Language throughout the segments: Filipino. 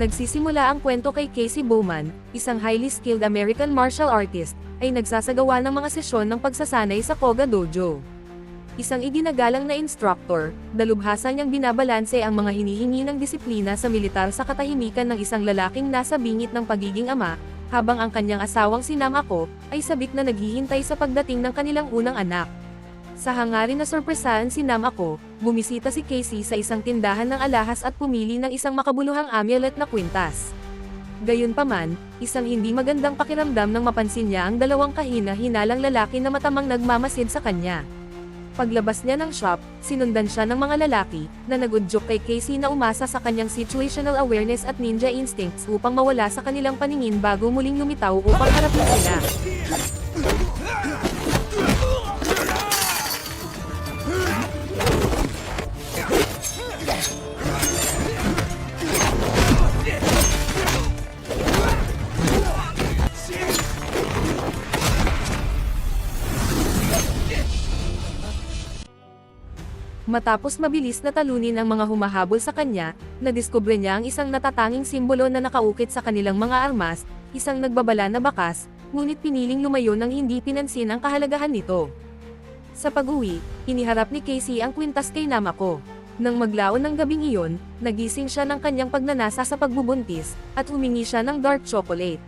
Nagsisimula ang kwento kay Casey Bowman, isang highly skilled American martial artist, ay nagsasagawa ng mga sesyon ng pagsasanay sa Koga Dojo. Isang iginagalang na instructor, dalubhasa niyang binabalanse ang mga hinihingi ng disiplina sa militar sa katahimikan ng isang lalaking nasa bingit ng pagiging ama, habang ang kanyang asawang si Namako, ay sabik na naghihintay sa pagdating ng kanilang unang anak. Sa hangarin na sorpresahan si Namako, bumisita si Casey sa isang tindahan ng alahas at pumili ng isang makabuluhang amulet na kwintas. Gayunpaman, isang hindi magandang pakiramdam nang mapansin niya ang dalawang kahina-hinalang lalaki na matamang nagmamasid sa kanya. Paglabas niya ng shop, sinundan siya ng mga lalaki, na nagudyok kay Casey na umasa sa kanyang situational awareness at ninja instincts upang mawala sa kanilang paningin bago muling lumitaw upang harapin sila. Matapos mabilis na talunin ang mga humahabol sa kanya, nadiskubre niya ang isang natatanging simbolo na nakaukit sa kanilang mga armas, isang nagbabala na bakas, ngunit piniling lumayo nang hindi pinansin ang kahalagahan nito. Sa pag-uwi, iniharap ni Casey ang kwintas kay Namako. Nang maglaon ng gabing iyon, nagising siya ng kanyang pagnanasa sa pagbubuntis, at humingi siya ng dark chocolate.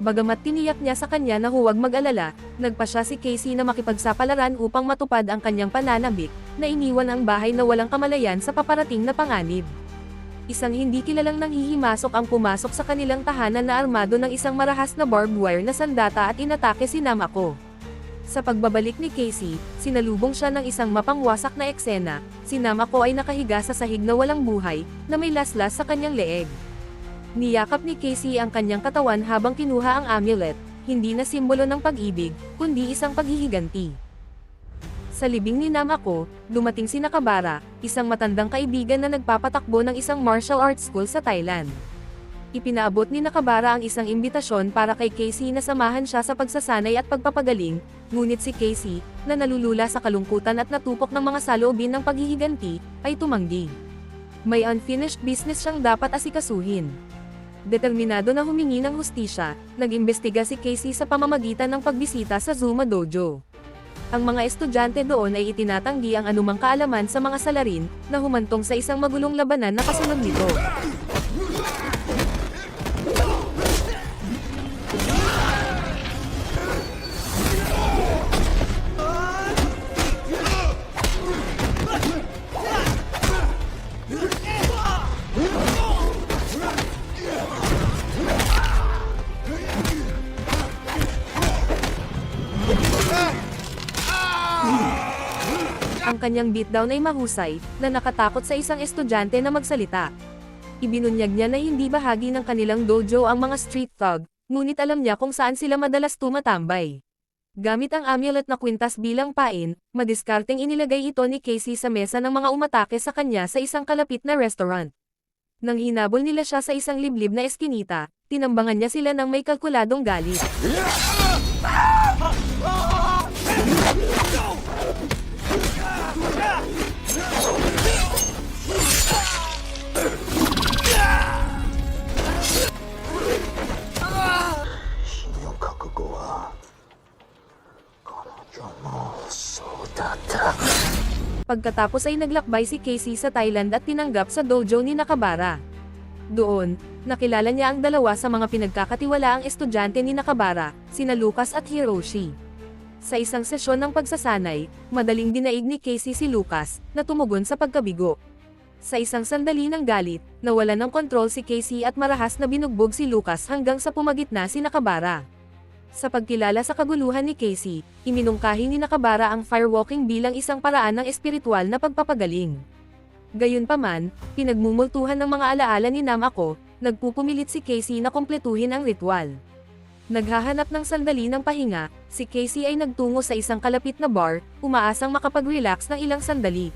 Bagamat tiniyak niya sa kanya na huwag mag-alala, nagpa siya si Casey na makipagsapalaran upang matupad ang kanyang pananabik, na iniwan ang bahay na walang kamalayan sa paparating na panganib. Isang hindi kilalang nanghihimasok ang pumasok sa kanilang tahanan na armado ng isang marahas na barbed wire na sandata at inatake si Namako. Sa pagbabalik ni Casey, sinalubong siya ng isang mapangwasak na eksena, si Namako ay nakahiga sa sahig na walang buhay, na may laslas sa kanyang leeg. Niyakap ni Casey ang kanyang katawan habang kinuha ang amulet, hindi na simbolo ng pag-ibig, kundi isang paghihiganti. Sa libing ni Namako, dumating si Nakabara, isang matandang kaibigan na nagpapatakbo ng isang martial arts school sa Thailand. Ipinaabot ni Nakabara ang isang imbitasyon para kay Casey na samahan siya sa pagsasanay at pagpapagaling, ngunit si Casey, na nalulula sa kalungkutan at natupok ng mga saloobin ng paghihiganti, ay tumanggi. May unfinished business siyang dapat asikasuhin. Determinado na humingi ng hustisya, nag-imbestiga si Casey sa pamamagitan ng pagbisita sa Zuma Dojo. Ang mga estudyante doon ay itinatanggi ang anumang kaalaman sa mga salarin, na humantong sa isang magulong labanan na kasunod nito. Ang kanyang beatdown ay mahusay, na nakatakot sa isang estudyante na magsalita. Ibinunyag niya na hindi bahagi ng kanilang dojo ang mga street thug, ngunit alam niya kung saan sila madalas tumatambay. Gamit ang amulet na kwintas bilang pain, madiskarteng inilagay ito ni Casey sa mesa ng mga umatake sa kanya sa isang kalapit na restaurant. Nang hinabol nila siya sa isang liblib na eskinita, tinambangan niya sila ng may kalkuladong galit. Pagkatapos ay naglakbay si Casey sa Thailand at tinanggap sa dojo ni Nakabara. Doon, nakilala niya ang dalawa sa mga pinagkakatiwalaang estudyante ni Nakabara, sina Lucas at Hiroshi. Sa isang sesyon ng pagsasanay, madaling dinaig ni Casey si Lucas, na tumugon sa pagkabigo. Sa isang sandali ng galit, nawala ng kontrol si Casey at marahas na binugbog si Lucas hanggang sa pumagitna si Nakabara. Sa pagkilala sa kaguluhan ni Casey, iminungkahi ni Nakabara ang firewalking bilang isang paraan ng espiritual na pagpapagaling. Gayunpaman, pinagmumultuhan ng mga alaala ni Nam ako, nagpupumilit si Casey na kumpletuhin ang ritual. Naghahanap ng sandali ng pahinga, si Casey ay nagtungo sa isang kalapit na bar, umaasang makapag-relax ng ilang sandali.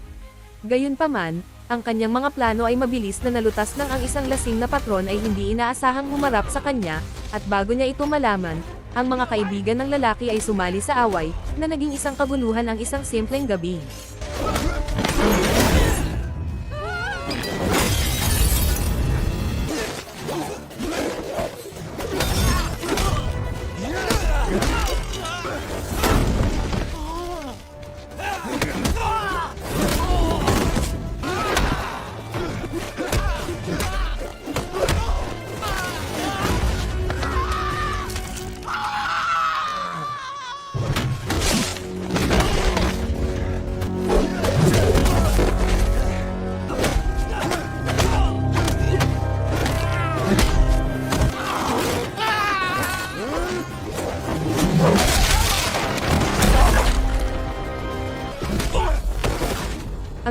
Gayunpaman, ang kanyang mga plano ay mabilis na nalutas nang ang isang lasing na patron ay hindi inaasahang humarap sa kanya, at bago niya ito malaman, ang mga kaibigan ng lalaki ay sumali sa away, na naging isang kaguluhan ang isang simpleng gabi.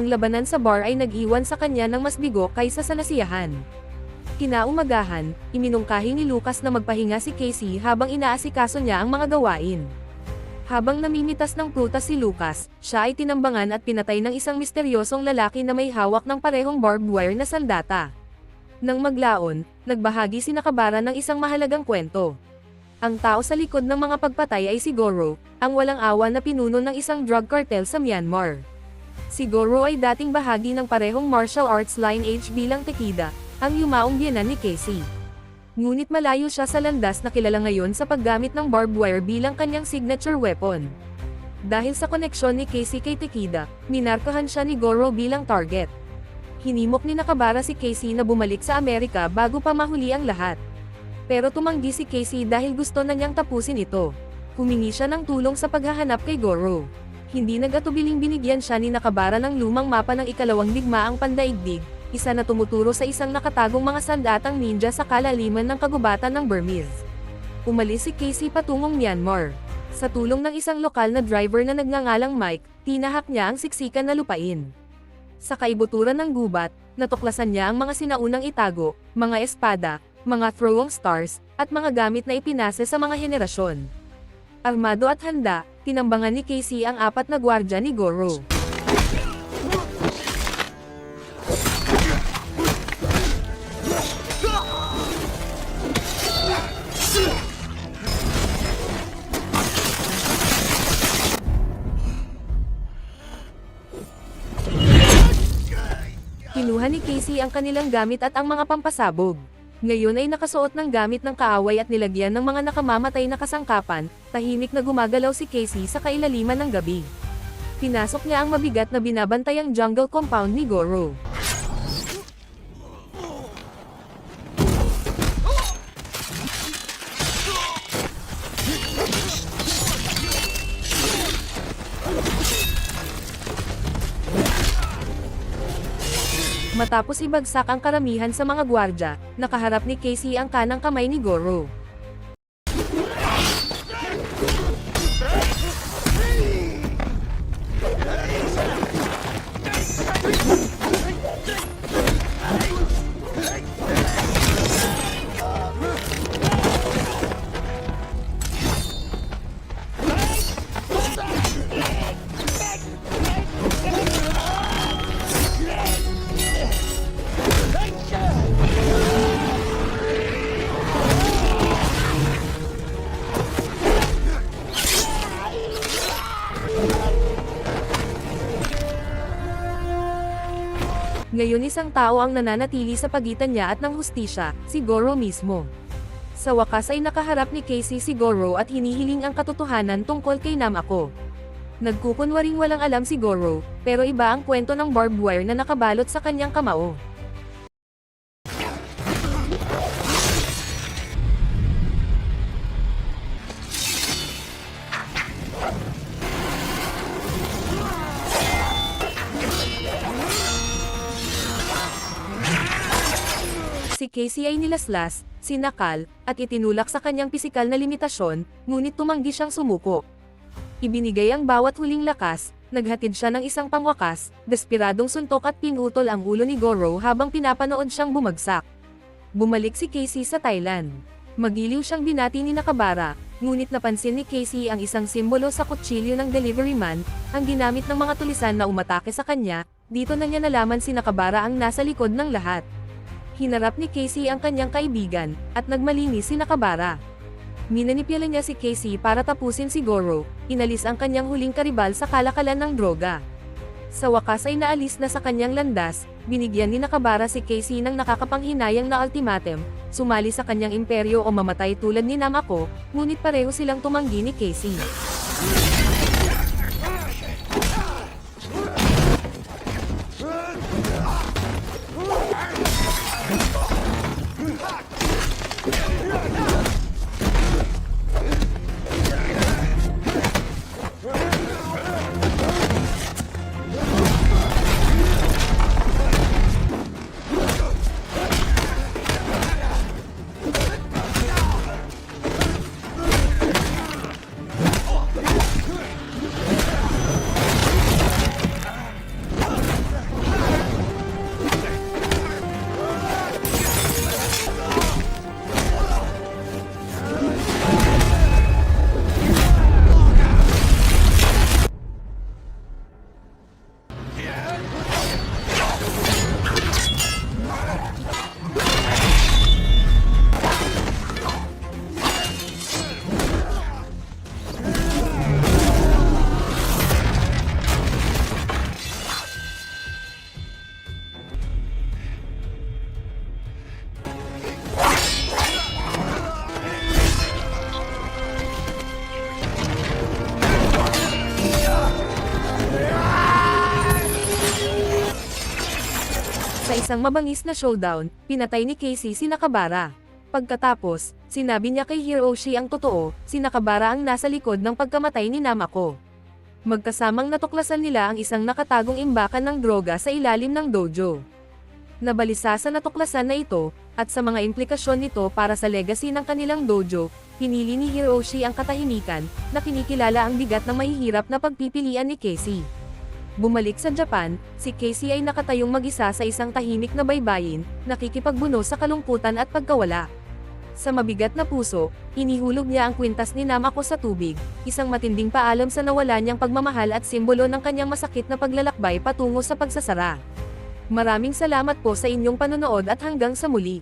Ang labanan sa bar ay nag-iwan sa kanya ng mas bigo kaysa sa nasiyahan. Kinaumagahan, iminungkahi ni Lucas na magpahinga si Casey habang inaasikaso niya ang mga gawain. Habang namimitas ng prutas si Lucas, siya ay tinambangan at pinatay ng isang misteryosong lalaki na may hawak ng parehong barbed wire na sandata. Nang maglaon, nagbahagi si Nakabara ng isang mahalagang kwento. Ang tao sa likod ng mga pagpatay ay si Goro, ang walang awa na pinuno ng isang drug cartel sa Myanmar. Si Goro ay dating bahagi ng parehong martial arts lineage bilang Tekida, ang yumaong biyanan ni Casey. Ngunit malayo siya sa landas na kilala ngayon sa paggamit ng barbed wire bilang kanyang signature weapon. Dahil sa koneksyon ni Casey kay Tekida, minarkahan siya ni Goro bilang target. Hinimok ni Nakabara si Casey na bumalik sa Amerika bago pa mahuli ang lahat. Pero tumanggi si Casey dahil gusto na niyang tapusin ito. Humingi siya ng tulong sa paghahanap kay Goro hindi nagatubiling binigyan siya ni Nakabara ng lumang mapa ng ikalawang digmaang pandaigdig, isa na tumuturo sa isang nakatagong mga sandatang ninja sa kalaliman ng kagubatan ng Burmese. Umalis si Casey patungong Myanmar. Sa tulong ng isang lokal na driver na nagngangalang Mike, tinahak niya ang siksikan na lupain. Sa kaibuturan ng gubat, natuklasan niya ang mga sinaunang itago, mga espada, mga throwing stars, at mga gamit na ipinase sa mga henerasyon. Armado at handa, tinambangan ni Casey ang apat na gwardya ni Goro. Kinuha ni Casey ang kanilang gamit at ang mga pampasabog. Ngayon ay nakasuot ng gamit ng kaaway at nilagyan ng mga nakamamatay na kasangkapan, tahimik na gumagalaw si Casey sa kailaliman ng gabi. Pinasok niya ang mabigat na binabantayang jungle compound ni Goro. Matapos ibagsak ang karamihan sa mga gwardya, nakaharap ni Casey ang kanang kamay ni Goro. Ngayon isang tao ang nananatili sa pagitan niya at ng hustisya, si Goro mismo. Sa wakas ay nakaharap ni Casey si Goro at hinihiling ang katotohanan tungkol kay Namako. Nagkukunwaring walang alam si Goro, pero iba ang kwento ng barbed wire na nakabalot sa kanyang kamao. Ay nilaslas, sinakal, at itinulak sa kanyang pisikal na limitasyon, ngunit tumanggi siyang sumuko. Ibinigay ang bawat huling lakas, naghatid siya ng isang pangwakas, despiradong suntok at pinutol ang ulo ni Goro habang pinapanood siyang bumagsak. Bumalik si Casey sa Thailand. Magiliw siyang binati ni Nakabara, ngunit napansin ni Casey ang isang simbolo sa kutsilyo ng delivery man, ang ginamit ng mga tulisan na umatake sa kanya, dito na niya nalaman si Nakabara ang nasa likod ng lahat. Hinarap ni Casey ang kanyang kaibigan, at nagmalinis si Nakabara. Minanipyala niya si Casey para tapusin si Goro, inalis ang kanyang huling karibal sa kalakalan ng droga. Sa wakas ay naalis na sa kanyang landas, binigyan ni Nakabara si Casey ng nakakapanghinayang na ultimatum, sumali sa kanyang imperyo o mamatay tulad ni Namako, ngunit pareho silang tumanggi ni Casey. Sa isang mabangis na showdown, pinatay ni Casey si Nakabara. Pagkatapos, sinabi niya kay Hiroshi ang totoo, si Nakabara ang nasa likod ng pagkamatay ni Namako. Magkasamang natuklasan nila ang isang nakatagong imbakan ng droga sa ilalim ng dojo. Nabalisa sa natuklasan na ito, at sa mga implikasyon nito para sa legacy ng kanilang dojo, pinili ni Hiroshi ang katahimikan, na kinikilala ang bigat ng mahihirap na pagpipilian ni Casey. Bumalik sa Japan, si Casey ay nakatayong mag-isa sa isang tahimik na baybayin, nakikipagbuno sa kalungkutan at pagkawala. Sa mabigat na puso, inihulog niya ang kwintas ni Namako sa tubig, isang matinding paalam sa nawala niyang pagmamahal at simbolo ng kanyang masakit na paglalakbay patungo sa pagsasara. Maraming salamat po sa inyong panonood at hanggang sa muli.